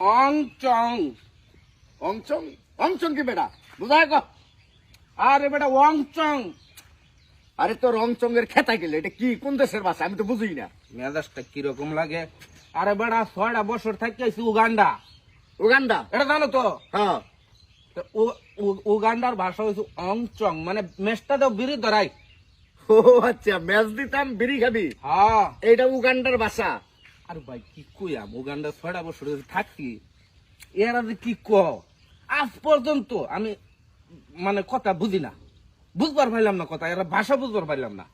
অং চং অংচং? অংচং কি বেটা? বুঝায় গো। আরে বেটা ওয়াং চং আরে তোর অংচং এর খেতা গেলে এটা কি কোন দেশের ভাষা? আমি তো বুঝি না। মেজাজটা কীরকম লাগে? আরে বেটা ছয়টা বছর থাকি আইছি উগান্ডা। উগান্ডা? এটা জানো তো? হ্যাঁ। তো উগান্ডার ভাষা হয়েছে অং চং মানে মেসটা দাও বিড়ি ধরাই। ও আচ্ছা ম্যাচ দিতাম বিড়ি খাবি? হ্যাঁ। এইটা উগান্ডার ভাষা। আর ভাই কি কইয়াম উগান্ডা ছয়টা বছর থাকি। এরা যে কি ক আজ পর্যন্ত আমি মানে কথা বুঝি না। বুঝবার পাইলাম না কথা এরা ভাষা বুঝবার পাইলাম না।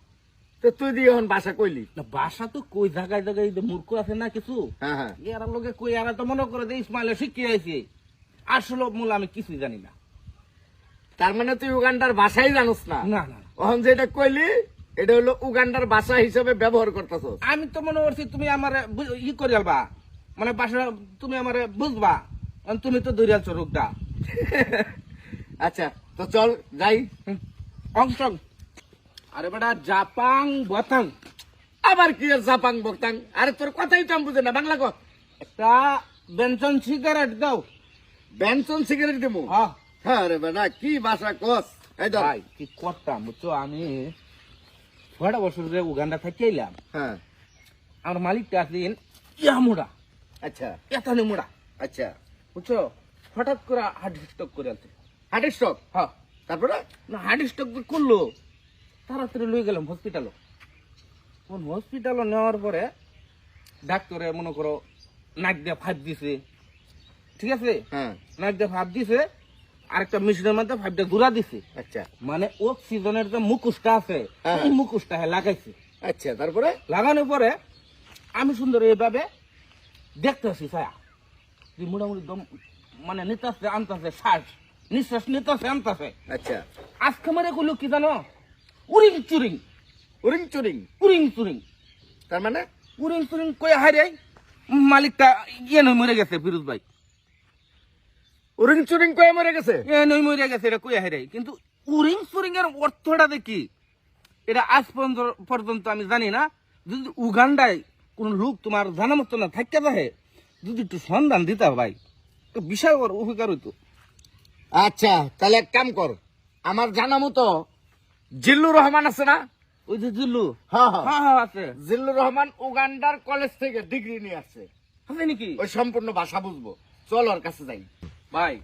তো তুই দিয়ে এখন ভাষা কইলি? না ভাষা তো কই জায়গায় জায়গায় মূর্খ আছে না কিছু? হ্যাঁ হ্যাঁ। এরা লোকে কই এরা তো মনে করে যে ইসমাইলে শিখিয়ে আইছে। আসলে মূল আমি কিছুই জানি না। তার মানে তুই উগান্ডার ভাষাই জানোস না? না না না। এখন যেটা কইলি এটা হলো উগান্ডার ভাষা হিসেবে ব্যবহার করতেছ। আমি তো মনে করছি তুমি আমার ই করে আলবা। মানে ভাষা তুমি আমার বুঝবা। তুমি তো ধরে আছো রোগটা। আচ্ছা তো চল যাই। অংশ। আরে বেটা জাপাং বথাং। আবার কি জাপাং বক্তাং আরে তোর কথাই তো আমি বুঝি না। বাংলা কর। একটা বেনসন সিগারেট দাও। বেনসন সিগারেট দেবো? হ্যাঁ। হ্যাঁ রে বেটা কি ভাষা কস? এই ভাই কি করতাম বুঝছ? আমি ছয়টা বছর ধরে উগান্ডা থেকে এলাম হ্যাঁ। আমার মালিকটা আছেন ইয়ামুড়া আচ্ছা। এতানি মোড়া। আচ্ছা। বুঝছ? হঠাৎ করে হার্ট স্ট্রোক করে আছে হার্ট স্ট্রোক? হ্যাঁ। তারপরে? না হার্ট স্ট্রোক করল তাড়াতাড়ি লয়ে গেলাম হসপিটালও কোন হসপিটালও নেওয়ার পরে ডাক্তারে মনে করো নাক দিয়ে ফাইভ দিছে। ঠিক আছে? হ্যাঁ। নাক দিয়ে ফাইভ দিছে আরেকটা মেশিনের মধ্যে ফাইভটা ঘুরা দিছি। আচ্ছা। মানে অক্সিজেনের যে মুখোশটা আছে হ্যাঁ। এই মুখোশটা হ্যাঁ লাগাইছে। আচ্ছা তারপরে? লাগানোর পরে আমি সুন্দর এইভাবে দেখতেছি ছায়া। যে মোটামুটি দম মানে নিতাসে আনতাছে শ্বাস। নিঃশ্বাস নিতাসে আনতাছে আচ্ছা। আজকে মারে কইলো কি জানো? উরিং চুরিং। উরিং চুরিং? উরিং চুরিং। তার মানে? উরিং চুরিং কই হারে মালিকটা ইয়ে মরে গেছে ফিরোজ ভাই। উরিং চুরিং কয়ে মরে গেছে? এ নই মরে গেছে এটা কই হারে কিন্তু উরিং চুরিং এর অর্থটা দেখি এটা আজ পর্যন্ত আমি জানি না। যদি উগান্ডায় কোন লোক তোমার জানা মতো না থাকতে পারে যদি একটু সন্ধান দিতা ভাই তো বিশাল বড় উপকার হইতো। আচ্ছা তাহলে এক কাম কর আমার জানা মতো জিল্লুর রহমান আছে না? ওই যে জিল্লু? হ্যাঁ হ্যাঁ। হ্যাঁ হ্যাঁ আছে। জিল্লুর রহমান উগান্ডার কলেজ থেকে ডিগ্রি নিয়ে আসছে। আছে নাকি? ওই সম্পূর্ণ ভাষা বুঝব। চল ওর কাছে যাই। ভাই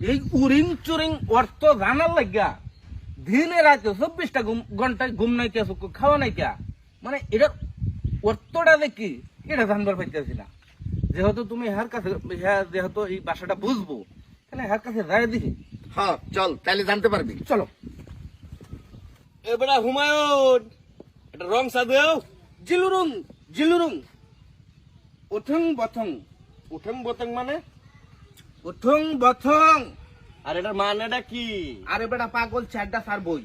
এই উরিং চুরিং অর্থ জানার লাগিয়া দিনে রাতে চব্বিশটা ঘুম- ঘন্টায় ঘুম নাই কে খাওয়া নাই কে মানে এটার অর্থটা দেখি এটা জানবার পাইতেছি না। যেহেতু তুমি হার কাছে হ্যাঁ যেহেতু এই ভাষাটা বুঝব তাহলে হার কাছে রায় দেখি। হ্যাঁ চল তাহলে জানতে পারবি। চলো। এবারে হুমায়ুন এটা রং সাদেও জিলুরুং জিলুরুং। উঠং বথং উঠং বথং মানে উঠং বথং। আর এটার মানেটা কি? আরে বেটা পাগল চারটা সার বই।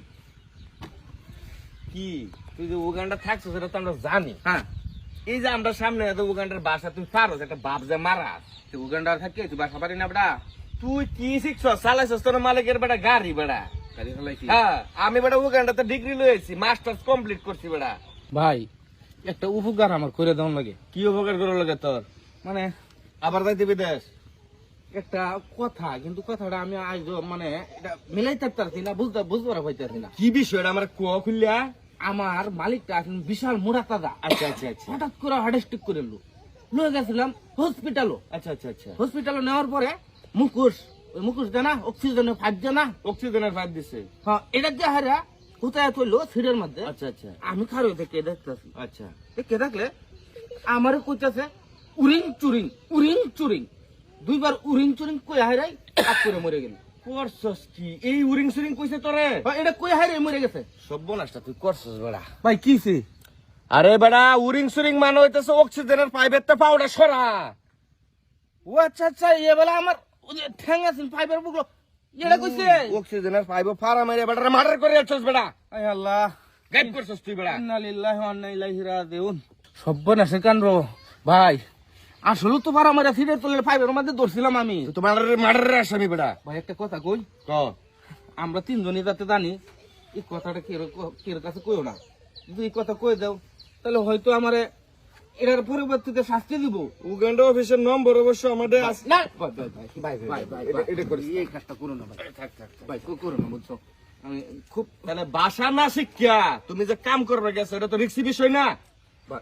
কি? তুই যে উগান্ডা থাকছো সেটা তো আমরা জানি। হ্যাঁ। এই যে আমরা সামনে এত উগান্ডার বাসা তুই পারো একটা বাপ যে মারাস তুই উগান্ডার থাকে তুই বাসা পারি না বেটা। তুই কি শিখছ চালাইছস তোর মালিকের বেটা গাড়ি বেটা। গাড়ি হ্যাঁ আমি বেটা উগান্ডাতে ডিগ্রি লয়েছি মাস্টার্স কমপ্লিট করছি বেটা। ভাই একটা উপকার আমার করে দেওয়ার লাগে। কি উপকার করে লাগে তোর? মানে আবার যাইতে বিদেশ? একটা কথা কিন্তু কথাটা আমি আজ মানে এটা মিলাইতে পারছি না বুঝতে বুঝতে পারছি না। কি বিষয়টা আমার কুয়া খুললা? আমার মালিকটা আছেন বিশাল মোটা তাজা আচ্ছা আচ্ছা আচ্ছা। হঠাৎ করে হার্ট স্ট্রোক করে লো লয়ে গেছিলাম হসপিটালও আচ্ছা আচ্ছা আচ্ছা। হসপিটালে নেওয়ার পরে মুখোশ ওই মুখোশ দেনা অক্সিজেনের ফাইভ দেনা। অক্সিজেনের পাইপ দিছে। হ্যাঁ এটা যে হারা কোথায় তুললো সিটের মধ্যে। আচ্ছা আচ্ছা। আমি খারো থেকে দেখতেছি। আচ্ছা। কে দেখলে আমারে কইতাছে উরিং চুরিং উরিং চুরিং। দুইবার উরিং চুরিং কই হারাই আপ করে মরে গেল। করছস কি? এই উরিং সুরিং কইছে তোরে? এটা কই হারাই মরে গেছে। সব সর্বনাশটা তুই করছস বেড়া। ভাই কিছে আরে বেড়া উরিং সুরিং মানে হইতেছে অক্সিজেনের পাইপের তো পাউডার সরা। ও আচ্ছা আচ্ছা এ বেলা আমার ঠ্যাং আছে পাইপের বুকলো এটা কইছে? অক্সিজেনের পাইপ ফারা মেরে বেড়া মার্ডার করে যাচ্ছস বেড়া। আয় আল্লাহ। গাইড করছস তুই বেড়া। ইন্না লিল্লাহি ওয়া ইন্না ইলাইহি রাজিউন। সর্বনাশে কান্ড ভাই আসলে তো পারা মারা ফিরে তোলে ফাইবার মধ্যে ধরছিলাম আমি। তুই তো মার্ডারের আসামি বেড়া ভাই একটা কথা কই? ক। আমরা তিনজনই যাতে জানি এই কথাটা কের কের কাছে কইও না। যদি এই কথা কই দাও তাহলে হয়তো আমারে এটার পরিবর্তিতে শাস্তি দিব। উগান্ডা অফিসের নম্বর অবশ্য আমাদের না ভাই ভাই ভাই ভাই ভাই ভাই ভাই এটা- না। এই কাজটা করো না ভাই। থাক থাক। ভাই করো না বুঝছ? আমি খুব তাহলে বাসা না শিক্ষা তুমি যে কাম করবে গেছো এটা তো রিক্সি বিষয় না।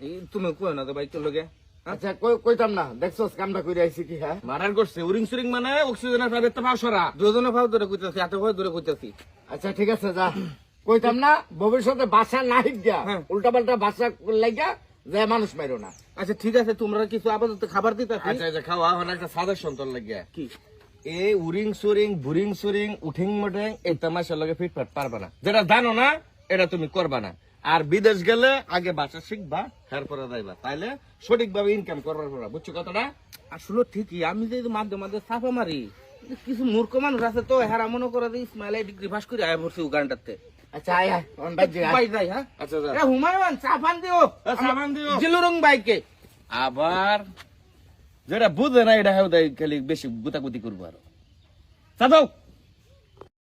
এই তুমি কই না তো ভাই তোর লগে। আচ্ছা কইতাম না। দেখছস কামটা আইছি কি হ্যাঁ? মারার করছে উরিং সুরিং মানে অক্সিজেনের প্রাইভেট তো পাঁচশোরা দুজনে ভাব ধরে কইতাছি এত আচ্ছা ঠিক আছে যা। কইতাম না ভবিষ্যতে বাসা না গিয়া হ্যাঁ। উল্টা পাল্টা বাসা লাগা যে মানুষ মাইরো না। আচ্ছা ঠিক আছে তোমরা কিছু আপাতত খাবার দিতাছি। আচ্ছা আচ্ছা খাওয়া এখন একটা সাজেশন তোর লাগিয়া। কি? এই উরিং সুরিং বুরিং সুরিং উঠিং মটিং এই তামাশার লগে ফিটফাট পারবা না। যেটা জানো না এটা তুমি করবা না। আর বিদেশ গেলে আগে ভাষা শিখবা তারপরে যাইবা। তাইলে সঠিকভাবে ইনকাম করবার পারবা। বুঝছ কথাটা? আসলে ঠিকই আমি যে মাঝে মাঝে চাপা মারি কিছু মূর্খ মানুষ আছে তো হেরা মনে করে যে ইসমাইল ডিগ্রি পাস করে আয় পড়ছে উগান্ডাতে। আচ্ছা আয় আয় অন্ডার যাই হ্যাঁ? আচ্ছা হুমায়ুন চাপান দিও। এ, দিও। জিলুরং বাইকে। আবার যেটা বুঝে না এটা খালি বেশি গুতাগুতি করব আরও। চাপাও